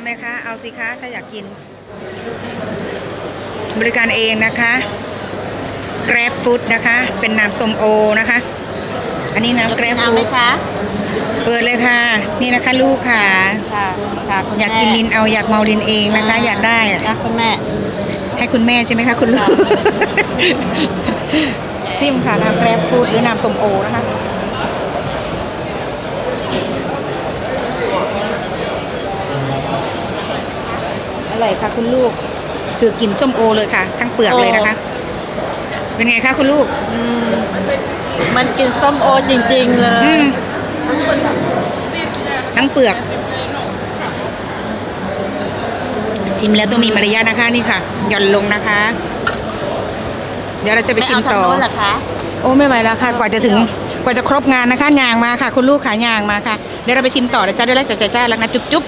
ำเลยคะ เอาสิคะ ถ้าอยากกิน บริการเองนะคะ Grab Food นะคะ เป็นน้ำส้มโอนะคะ อันนี้น้ำ Grab เอาไหม Food คะเปิดเลยค่ะ นี่นะคะลูกค่ะ ค่ะค่ะคุณอยากกินลินเอาอยากเมาลินเองนะคะ อยากได้อะนะคุณแม่ ให้คุณแม่ใช่ไหมคะ คุณลูกซิมค่ะน้ำแกร็บฟูดหรือน้ำส้มโอนะคะ ร่อยค่ะคุณลูก ถือกินส้มโอเลยค่ะ ทั้งเปลือกเลยนะคะ เป็นไงคะคุณลูก อืมมันกินส้มโอจริง ๆ เลอืย มทั้งเปลือก ชิมแล้วต้องมีมารยาทนะคะนี่ค่ะหย่อนลงนะคะ เดี๋ยวเราจะไปไม่ชิเอามทางต่อ โน้นเหรอคะ โอ้ไม่ไหวแล้วค่ะ กว่าจะถึงกว่าจะครบงานนะคะยางมาค่ะ คุณลูกขายางมาค่ะ เดี๋ยวเราไปชิมต่อเลยจ้าด้วยแล้วจะจ้าจ้ารักนะจุ๊บจุ๊บ